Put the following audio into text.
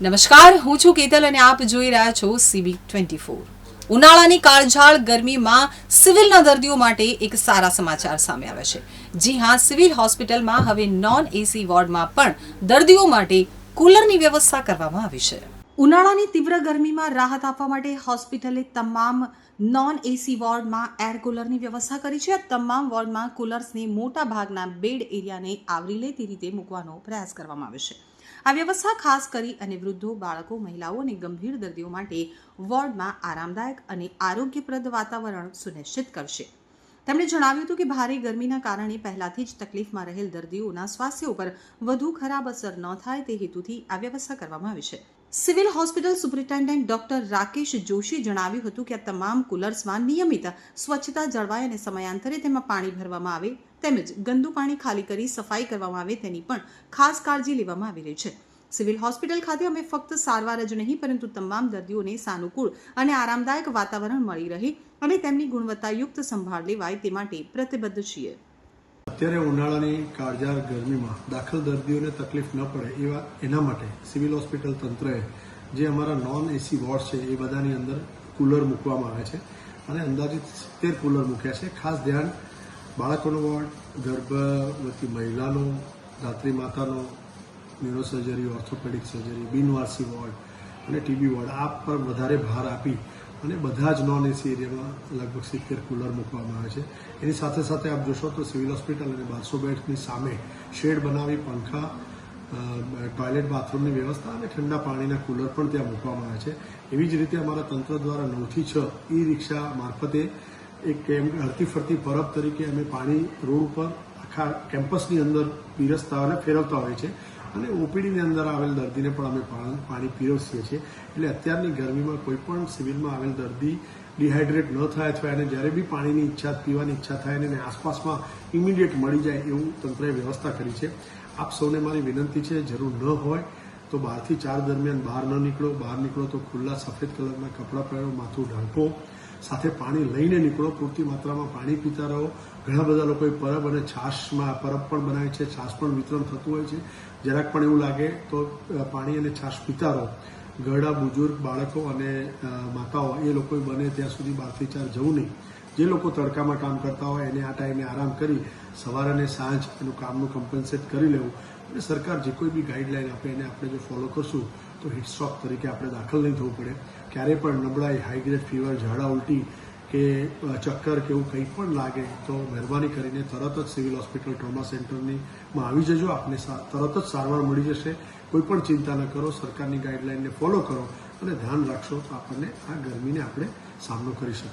નમસ્કાર, હું છું કેતલ અને આપ જોઈ રહ્યા છો સીબી ટ્વેન્ટી ફોર ઉનાળાની કાળઝાળ ગરમીમાં સિવિલના દર્દીઓ માટે એક સારા સમાચાર સામે આવે છે. જી હા, સિવિલ હોસ્પિટલમાં હવે નોન એસી વોર્ડમાં પણ દર્દીઓ માટે કુલરની વ્યવસ્થા કરવામાં આવી છે. ઉનાળાની તીવ્ર ગરમીમાં રાહત આપવા માટે હોસ્પિટલે તમામ નોન એસી વોર્ડમાં એર કુલરની વ્યવસ્થા કરી છે. તમામ વોર્ડમાં કુલર્સને મોટા ભાગના બેડ એરિયાને આવરી લે તે રીતે મૂકવાનો પ્રયાસ કરવામાં આવ્યો છે. આ વ્યવસ્થા ખાસ કરી અને વૃદ્ધો, બાળકો, મહિલાઓ અને ગંભીર દર્દીઓ માટે વોર્ડમાં આરામદાયક અને આરોગ્યપ્રદ વાતાવરણ સુનિશ્ચિત કરશે. તેમણે જણાવ્યું હતું કે ભારે ગરમીના કારણે પહેલાથી જ તકલીફમાં રહેલ દર્દીઓના સ્વાસ્થ્ય ઉપર વધુ ખરાબ અસર ન થાય તે હેતુથી આ વ્યવસ્થા કરવામાં આવી છે. Civil hospital superintendent doctor Rakesh જોશીએ જણાવ્યું હતું કે આ તમામ કુલર્સમાં નિયમિત સ્વચ્છતા જળવાય અને સમયાંતરે તેમાં પાણી ભરવામાં આવે, તેમજ ગંદુ પાણી ખાલી કરી સફાઈ કરવામાં આવે તેની પણ ખાસ કાળજી લેવામાં આવી રહી છે. સિવિલ હોસ્પિટલ ખાતે અમે ફક્ત સારવાર જ નહીં, પરંતુ તમામ દર્દીઓને સાનુકૂળ અને આરામદાયક વાતાવરણ મળી રહે અને તેમની ગુણવત્તાયુક્ત સંભાળ લેવાય તે માટે પ્રતિબદ્ધ છીએ. અત્યારે ઉનાળાની કાળજાર ગરમીમાં દાખલ દર્દીઓને તકલીફ ન પડે એવા એના માટે સિવિલ હોસ્પિટલ તંત્રએ જે અમારા નોન એસી વોર્ડ છે એ બધાની અંદર કુલર મૂકવામાં આવે છે અને અંદાજિત સિત્તેર કુલર મૂક્યા છે. ખાસ ધ્યાન બાળકોનો વોર્ડ, ગર્ભવતી મહિલાનો, રાત્રિ માતાનો, ન્યુરોસર્જરી, ઓર્થોપેડિક સર્જરી, બિનવારસી વોર્ડ અને ટીબી વોર્ડ આ પર વધારે ભાર આપી અને બધા જ નોન એસી એરિયામાં લગભગ સિત્તેર કુલર મૂકવામાં આવે છે. એની સાથે સાથે આપ જોશો તો સિવિલ હોસ્પિટલ અને બારસો બેડની સામે શેડ બનાવી, પંખા ટોયલેટ બાથરૂમની વ્યવસ્થા અને ઠંડા પાણીના કુલર પણ ત્યાં મૂકવામાં આવે છે. એવી જ રીતે અમારા તંત્ર દ્વારા નવથી છ ઈ રિક્ષા મારફતે એક એમ હરતી ફરતી પરબ તરીકે અમે પાણી રોડ ઉપર આખા કેમ્પસની અંદર પીરસતા અને ફેરવતા હોય છે અને ઓપીડીની અંદર આવેલ દર્દીને પણ અમે પાણી પીરસીએ છીએ. એટલે અત્યારની ગરમીમાં કોઈ પણ સિવિલમાં આવેલ દર્દી ડિહાઇડ્રેટ ન થાય અથવા એને જ્યારે બી પાણીની ઈચ્છા, પીવાની ઈચ્છા થાય અને આસપાસમાં ઇમિડિયેટ મળી જાય એવું તંત્રએ વ્યવસ્થા કરી છે. આપ સૌને મારી વિનંતી છે, જરૂર ન હોય તો બારથી ચાર દરમિયાન બહાર ન નીકળો, બહાર નીકળો તો ખુલ્લા સફેદ કલરના કપડાં પહેરો, માથું ઢાંકો, સાથે પાણી લઈને નીકળો, પૂરતી માત્રામાં પાણી પીતા રહો. ઘણા બધા લોકોએ પરબ અને છાશમાં, પરબ પણ બનાવે છે, છાશ પણ વિતરણ થતું હોય છે. જરાક પણ એવું લાગે તો પાણી અને છાશ પીતા રહો. ઘરડા બુજુર્ગ બાળકો અને માતાઓ, એ લોકોએ બને ત્યાં સુધી બારથી ચાર જવું નહીં. જે લોકો તડકામાં કામ કરતા હોય, એને આ ટાઈમે આરામ કરી સવાર અને સાંજ એનું કામનું કમ્પન્સેટ કરી લેવું. અને સરકાર જે કોઈ બી ગાઈડલાઈન આપે, એને આપણે જો ફોલો કરશું, તો હિટસ્ટ્રોક તરીકે આપણે દાખલ નહીં થવું પડે. ક્યારેય પણ નબળાઈ હાઈગ્રેડ ફીવર ઝાડા, ઉલટી કે ચક્કર કે એવું કંઈ પણ લાગે, તો મહેરબાની કરીને તરત જ સિવિલ હોસ્પિટલ ટ્રોમા સેન્ટરની માં આવી જજો. આપને તરત જ સારવાર મળી જશે. કોઈ પણ ચિંતા ન કરો. સરકારની ગાઈડલાઈનને ફોલો કરો અને ધ્યાન રાખશો તો આપણને આ ગરમીને આપણે સામનો કરી શકીશું.